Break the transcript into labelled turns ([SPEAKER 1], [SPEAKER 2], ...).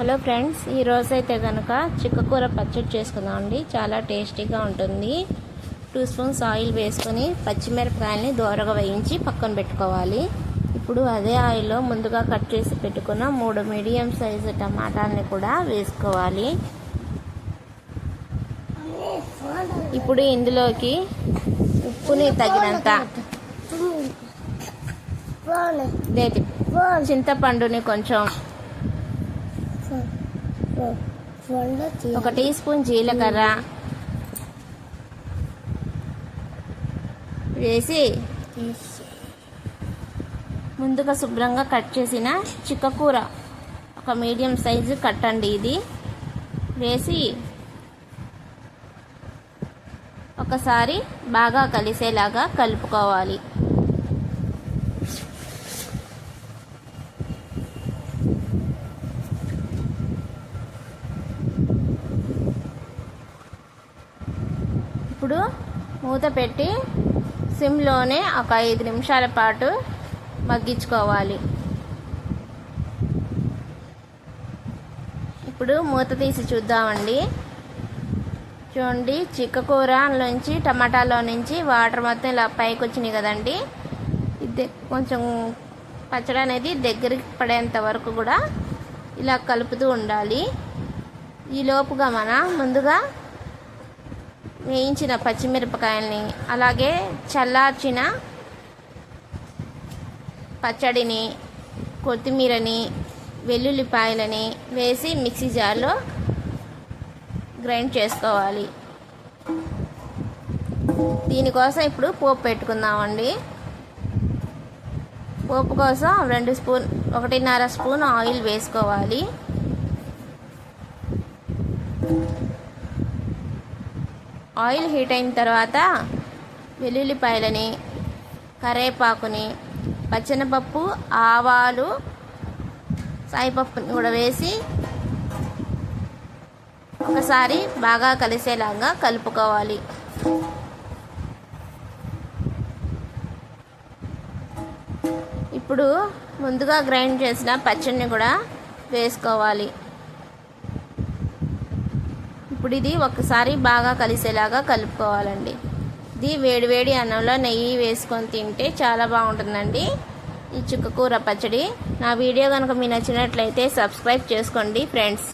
[SPEAKER 1] Hello friends ఈ రోజు అయితే కనుక చిక్కకూర పచ్చడి చేసుకుందాం అండి చాలా టేస్టీగా ఉంటుంది. టూ స్పూన్స్ ఆయిల్ వేసుకొని పచ్చిమిరపకాయల్ని దోరగా వేయించి పక్కన పెట్టుకోవాలి. ఇప్పుడు అదే ఆయిల్లో ముందుగా కట్ చేసి పెట్టుకున్న మూడు మీడియం సైజు టమాటాలని కూడా వేసుకోవాలి. ఇప్పుడు ఇందులోకి ఉప్పుని తగినంత చింతపండుని కొంచెం ఒక టీ స్పూన్ జీలకర్ర. వేసి ముందుగా శుభ్రంగా కట్ చేసిన చిక్కకూర ఒక మీడియం సైజు కట్టండి ఇది. వేసి ఒకసారి బాగా కలిసేలాగా కలుపుకోవాలి. ఇప్పుడు మూత పెట్టి సిమ్లోనే ఒక ఐదు నిమిషాల పాటు మగ్గించుకోవాలి. ఇప్పుడు మూత తీసి చూద్దామండి. చూడండి చిక్కకూరలోంచి టమాటాలో నుంచి వాటర్ మొత్తం ఇలా పైకి వచ్చినాయి కదండి. ఇది కొంచెం పచ్చడి అనేది దగ్గరికి పడేంత వరకు కూడా ఇలా కలుపుతూ ఉండాలి. ఈ లోపుగా మన ముందుగా వేయించిన పచ్చిమిరపకాయల్ని అలాగే చల్లార్చిన పచ్చడిని కొత్తిమీరని వెల్లుల్లిపాయలని వేసి మిక్సీ జార్లో గ్రైండ్ చేసుకోవాలి. దీనికోసం ఇప్పుడు పోపు పెట్టుకుందామండి. పోపు కోసం రెండు స్పూన్ ఒకటిన్నర స్పూన్ ఆయిల్ వేసుకోవాలి. ఆయిల్ హీట్ అయిన తర్వాత వెల్లుల్లిపాయలని కరేపాకుని పచ్చనపప్పు ఆవాలు సాయిపప్పుని కూడా వేసి ఒకసారి బాగా కలిసేలాగా కలుపుకోవాలి. ఇప్పుడు ముందుగా గ్రైండ్ చేసిన పచ్చడిని కూడా వేసుకోవాలి. ఇప్పుడు ఇది ఒకసారి బాగా కలిసేలాగా కలుపుకోవాలండి. ఇది వేడివేడి అన్నంలో నెయ్యి వేసుకొని తింటే చాలా బాగుంటుందండి. ఈ చుక్కకూర పచ్చడి నా వీడియో కనుక మీకు నచ్చినట్లయితే సబ్స్క్రైబ్ చేసుకోండి ఫ్రెండ్స్.